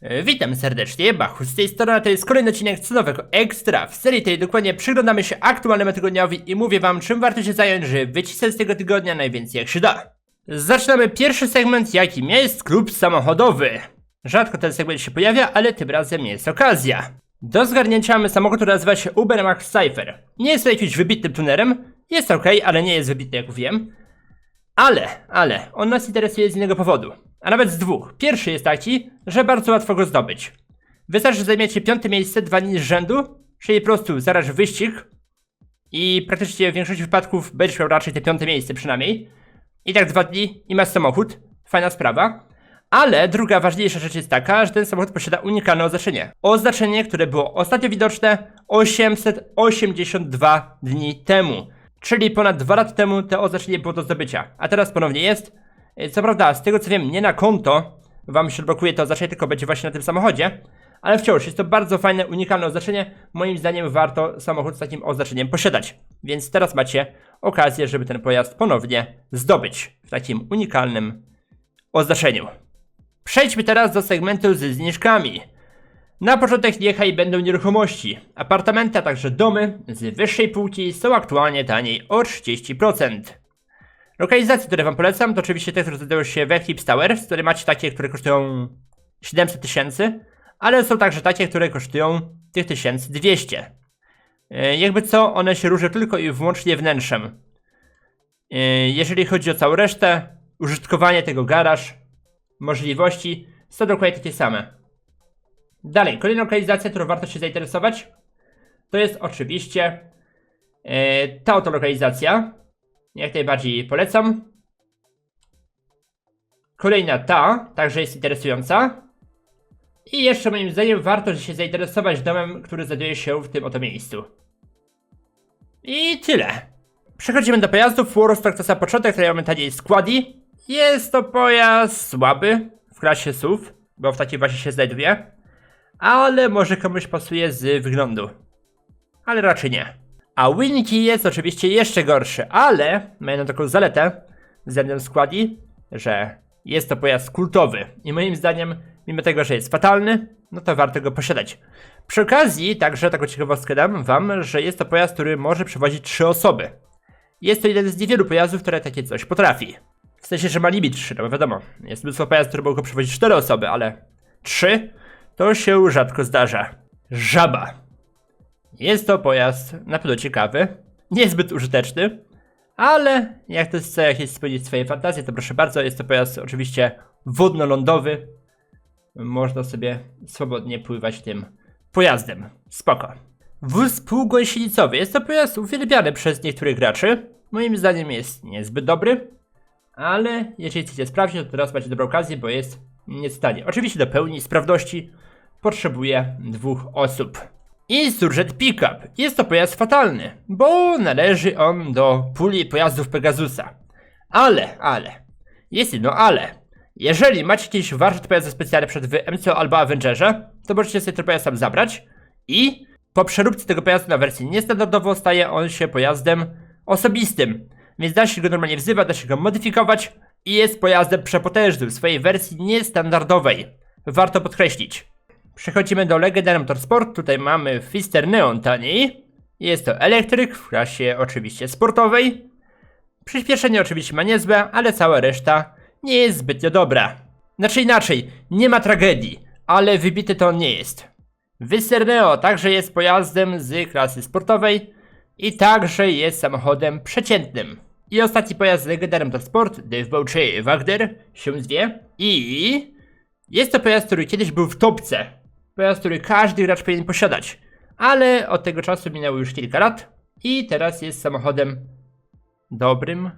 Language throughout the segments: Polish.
E, Witam serdecznie, Bachu z tej strony, to jest kolejny odcinek cenowego Extra. W serii tej dokładnie przyglądamy się aktualnemu tygodniowi i mówię wam, czym warto się zająć, żeby wycisnąć z tego tygodnia najwięcej jak się da. Zaczynamy pierwszy segment, jakim jest klub samochodowy. Rzadko ten segment się pojawia, ale tym razem jest okazja. Do zgarnięcia mamy samochód, który nazywa się Uber Max Cypher. Nie jest to jakimś wybitnym tunerem, jest ok, ale nie jest wybitny jak wiem. Ale, ale, on nas interesuje z innego powodu. A nawet z dwóch. Pierwszy jest taki, że bardzo łatwo go zdobyć. Wystarczy, że zajmiecie piąte miejsce dwa dni z rzędu, czyli po prostu zaraż wyścig i praktycznie w większości wypadków będziesz miał raczej te piąte miejsce przynajmniej. I tak dwa dni i masz samochód. Fajna sprawa. Ale druga ważniejsza rzecz jest taka, że ten samochód posiada unikalne oznaczenie. Oznaczenie, które było ostatnio widoczne 882 dni temu. Czyli ponad dwa lata temu to oznaczenie było do zdobycia. A teraz ponownie jest. E, Co prawda, z tego co wiem, nie na konto wam się odblokuje to oznaczenie, tylko będzie właśnie na tym samochodzie. Ale wciąż jest to bardzo fajne, unikalne oznaczenie. Moim zdaniem warto samochód z takim oznaczeniem posiadać. Więc teraz macie okazję, żeby ten pojazd ponownie zdobyć w takim unikalnym oznaczeniu. Przejdźmy teraz do segmentu z zniżkami. Na początek niechaj będą nieruchomości. Apartamenty, a także domy z wyższej półki są aktualnie taniej o 30%. Lokalizacje, które wam polecam, to oczywiście te, które znajdują się w Eclipse Towers, które macie takie, które kosztują 700 tysięcy, ale są także takie, które kosztują tych 1200. E, Jakby co, one się różnią tylko i wyłącznie wnętrzem. E, Jeżeli chodzi o całą resztę, użytkowanie tego garaż, możliwości są dokładnie takie same. Dalej, kolejna lokalizacja, którą warto się zainteresować, to jest oczywiście e, ta oto lokalizacja. Jak najbardziej polecam. Kolejna ta, także jest interesująca. I jeszcze moim zdaniem warto się zainteresować domem, który znajduje się w tym oto miejscu. I tyle. Przechodzimy do pojazdów. Warstock to sam początek, który momentalnie składi. Jest to pojazd słaby w klasie SUV, bo w takiej właśnie się znajduje. Ale może komuś pasuje z wyglądu. Ale raczej nie. A Winky jest oczywiście jeszcze gorszy, ale ma jedną taką zaletę względem składi, że jest to pojazd kultowy. I moim zdaniem, mimo tego, że jest fatalny, no to warto go posiadać. Przy okazji, także taką ciekawostkę dam wam, że jest to pojazd, który może przewozić trzy osoby. Jest to jeden z niewielu pojazdów, które takie coś potrafi. W sensie, że ma limit 3, no wiadomo, jest mnóstwo pojazdów, które mogą przewozić 4 osoby, ale 3 to się rzadko zdarza. Żaba. Jest to pojazd na pewno ciekawy, niezbyt użyteczny, ale jak to chce jakieś spełnić swoje fantazje, to proszę bardzo, jest to pojazd oczywiście wodno-lądowy. Można sobie swobodnie pływać tym pojazdem. Spoko. Wóz półgąsienicowy. Jest to pojazd uwielbiany przez niektórych graczy. Moim zdaniem jest niezbyt dobry, ale jeżeli chcecie sprawdzić, to teraz macie dobrą okazję, bo jest niestanie. Oczywiście do pełni sprawności potrzebuje dwóch osób. Insurgent Pickup. Jest to pojazd fatalny, bo należy on do puli pojazdów Pegasusa. Ale, ale, jest jedno ale. Jeżeli macie jakiś warsztat pojazdu specjalny przed w MCO albo Avengerze, to możecie sobie ten pojazd sam zabrać i po przeróbce tego pojazdu na wersję niestandardową staje on się pojazdem osobistym. Więc da się go normalnie wzywać, da się go modyfikować i jest pojazdem przepotężnym w swojej wersji niestandardowej. Warto podkreślić. Przechodzimy do Legendary Motorsport. Tutaj mamy Fister Neon taniej. Jest to elektryk w klasie oczywiście sportowej. Przyspieszenie oczywiście ma niezłe, ale cała reszta nie jest zbytnio dobra. Znaczy inaczej, nie ma tragedii, ale wybity to nie jest. Fister Neo także jest pojazdem z klasy sportowej i także jest samochodem przeciętnym. I ostatni pojazd z Legendary Motorsport, Devbauche Wagner, się zwie i jest to pojazd, który kiedyś był w topce. Pojazd, który każdy gracz powinien posiadać. Ale od tego czasu minęło już kilka lat i teraz jest samochodem dobrym,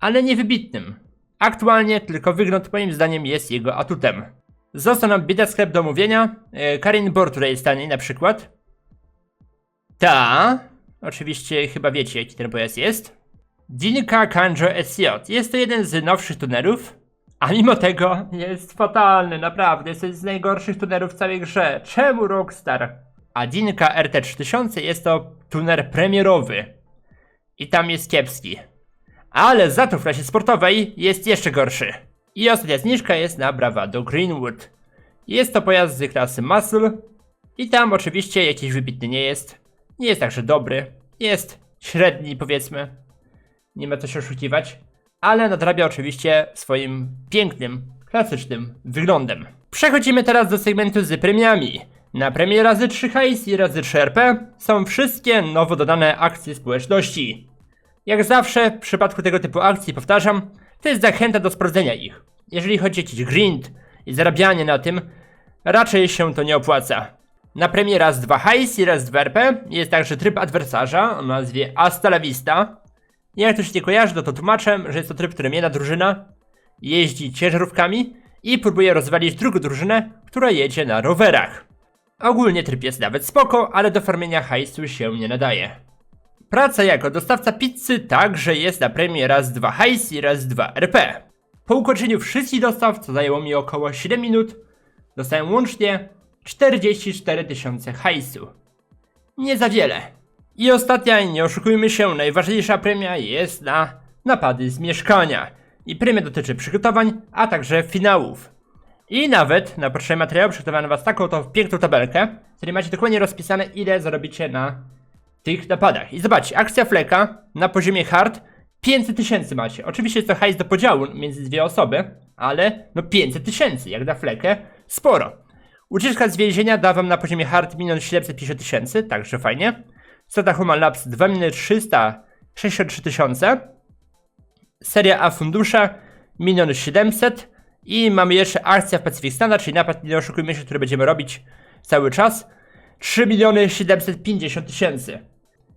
ale niewybitnym. Aktualnie tylko wygląd moim zdaniem jest jego atutem. Został nam bieda sklep do omówienia. E, Karin która jest taniej na przykład. Ta. Oczywiście chyba wiecie jaki ten pojazd jest. Dinka Kanjo SJ. Jest to jeden z nowszych tunerów, a mimo tego jest fatalny, naprawdę. Jest to z najgorszych tunerów w całej grze. Czemu Rockstar? A Dinka RT3000 jest to tuner premierowy. I tam jest kiepski. Ale za to w klasie sportowej jest jeszcze gorszy. I ostatnia zniżka jest na Bravado Greenwood. Jest to pojazd z klasy Muscle i tam oczywiście jakiś wybitny nie jest. Nie jest także dobry. Jest średni powiedzmy. Nie ma co się oszukiwać. Ale nadrabia oczywiście swoim pięknym, klasycznym wyglądem. Przechodzimy teraz do segmentu z premiami. Na premie razy 3 hajs i razy 3 RP są wszystkie nowo dodane akcje społeczności. Jak zawsze w przypadku tego typu akcji powtarzam, to jest zachęta do sprawdzenia ich. Jeżeli chodzi o jakiś grind i zarabianie na tym, raczej się to nie opłaca. Na premie raz 2 hajs i raz 2 RP jest także tryb adwersarza o nazwie Asta la Vista. Jak ktoś nie kojarzy, to, to tłumaczę, że jest to tryb, w którym jedna drużyna jeździ ciężarówkami i próbuje rozwalić drugą drużynę, która jedzie na rowerach. Ogólnie tryb jest nawet spoko, ale do farmienia hajsu się nie nadaje. Praca jako dostawca pizzy także jest na premie raz 2 hajs i raz 2 RP. Po ukończeniu wszystkich dostaw, co zajęło mi około 7 minut, dostałem łącznie 44 tysiące hajsu. Nie za wiele. I ostatnia, nie oszukujmy się, najważniejsza premia jest na napady z mieszkania. I premia dotyczy przygotowań, a także finałów. I nawet na potrzeby materiału przygotowano was taką to piękną tabelkę, w której macie dokładnie rozpisane ile zarobicie na tych napadach. I zobaczcie, akcja Fleka na poziomie hard 500 tysięcy macie. Oczywiście jest to hajs do podziału między dwie osoby, ale no 500 tysięcy, jak na Flekę, sporo. Ucieczka z więzienia da wam na poziomie hard 1 750 tysięcy, także fajnie. Human Labs 2 363 tysiące. Seria A fundusze 1 700 i mamy jeszcze akcja w Pacific Standard, czyli napad, nie oszukujmy się, który będziemy robić cały czas. 3 750 tysięcy.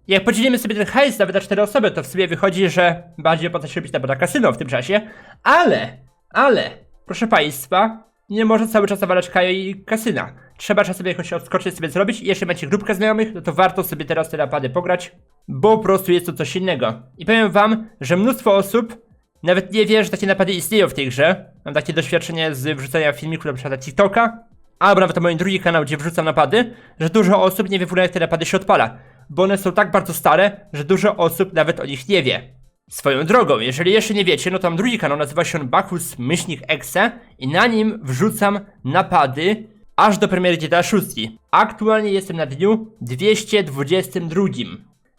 Jak podzielimy sobie ten hajs nawet na 4 osoby, to w sobie wychodzi, że bardziej opłaca się robić napad na kasyno w tym czasie. Ale, ale, proszę Państwa, nie można cały czas zawalać kajo i kasyna. Trzeba czasem jakoś odskoczyć sobie zrobić i jeśli macie grupkę znajomych, no to warto sobie teraz te napady pograć, bo po prostu jest to coś innego. I powiem wam, że mnóstwo osób nawet nie wie, że takie napady istnieją w tej grze. Mam takie doświadczenie z wrzucania filmików na przykład na TikToka, albo nawet na moim drugi kanał, gdzie wrzucam napady, że dużo osób nie wie w ogóle jak te napady się odpala. Bo one są tak bardzo stare, że dużo osób nawet o nich nie wie. Swoją drogą, jeżeli jeszcze nie wiecie, no to mam drugi kanał, nazywa się on Bacchus Myślnik Exe i na nim wrzucam napady aż do premiery GTA 6. Aktualnie jestem na dniu 222,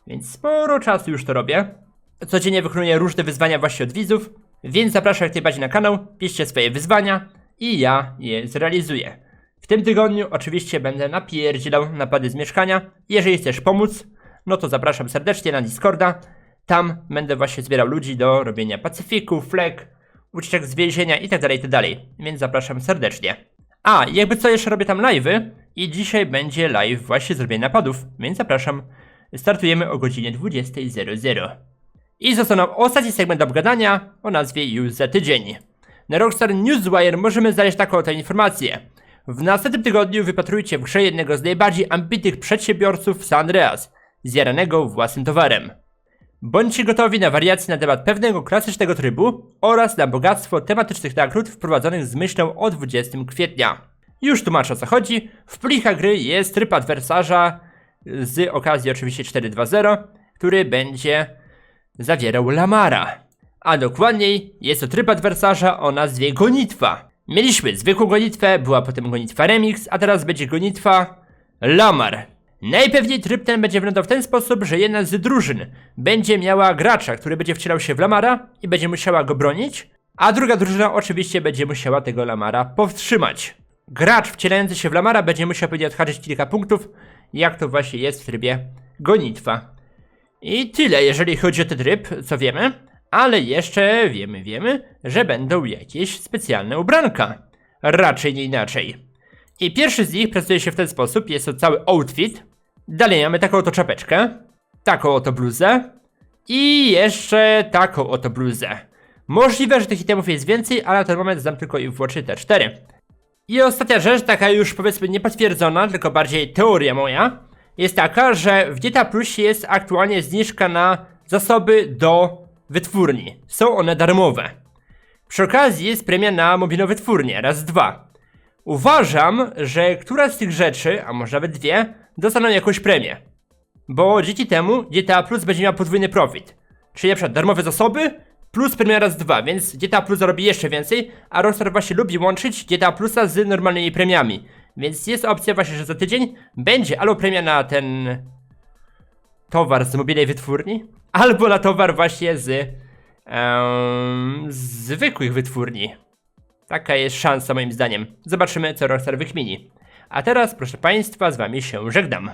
więc sporo czasu już to robię. Codziennie wykonuję różne wyzwania właśnie od widzów, więc zapraszam jak najbardziej na kanał, piszcie swoje wyzwania i ja je zrealizuję. W tym tygodniu oczywiście będę napierdzielał napady z mieszkania. Jeżeli chcesz pomóc, no to zapraszam serdecznie na Discorda. Tam będę właśnie zbierał ludzi do robienia pacyfiku, flag, ucieczek z więzienia itd., itd. Więc zapraszam serdecznie. A, jakby co jeszcze robię tam live'y i dzisiaj będzie live właśnie zrobienia napadów, więc zapraszam. Startujemy o godzinie 20.00. I został nam ostatni segment obgadania o nazwie Już za tydzień. Na Rockstar Newswire możemy znaleźć taką oto informację. W następnym tygodniu wypatrujcie w grze jednego z najbardziej ambitnych przedsiębiorców w San Andreas, zjaranego własnym towarem. Bądźcie gotowi na wariacje na temat pewnego klasycznego trybu oraz na bogactwo tematycznych nagród wprowadzonych z myślą o 20 kwietnia. Już tłumaczę o co chodzi. W plichach gry jest tryb adwersarza z okazji oczywiście 4.2.0, który będzie zawierał Lamara. A dokładniej jest to tryb adwersarza o nazwie Gonitwa. Mieliśmy zwykłą gonitwę, była potem gonitwa Remix, a teraz będzie gonitwa Lamar. Najpewniej tryb ten będzie wyglądał w ten sposób, że jedna z drużyn będzie miała gracza, który będzie wcielał się w Lamara i będzie musiała go bronić, a druga drużyna oczywiście będzie musiała tego Lamara powstrzymać. Gracz wcielający się w Lamara będzie musiał pewnie odhaczyć kilka punktów, jak to właśnie jest w trybie gonitwa. I tyle, jeżeli chodzi o ten tryb, co wiemy, ale jeszcze wiemy, wiemy, że będą jakieś specjalne ubranka. Raczej nie inaczej. I pierwszy z nich prezentuje się w ten sposób, jest to cały outfit. Dalej mamy taką oto czapeczkę, taką oto bluzę i jeszcze taką oto bluzę. Możliwe, że tych itemów jest więcej, ale na ten moment znam tylko i wyłącznie te cztery. I ostatnia rzecz, taka już powiedzmy niepotwierdzona, tylko bardziej teoria moja, jest taka, że w GTA Plus jest aktualnie zniżka na zasoby do wytwórni. Są one darmowe. Przy okazji jest premia na mobilne wytwórnie, raz dwa. Uważam, że któraś z tych rzeczy, a może nawet dwie, dostaną jakąś premię. Bo dzięki temu GTA Plus będzie miał podwójny profit. Czyli na przykład darmowe zasoby plus premia raz dwa, więc GTA Plus zarobi jeszcze więcej, a Rockstar właśnie lubi łączyć GTA Plusa z normalnymi premiami. Więc jest opcja właśnie, że za tydzień będzie albo premia na ten towar z mobilnej wytwórni, albo na towar właśnie z em, zwykłych wytwórni. Taka jest szansa moim zdaniem. Zobaczymy, co Rockstar wykmini. A teraz, proszę Państwa, z Wami się żegnam.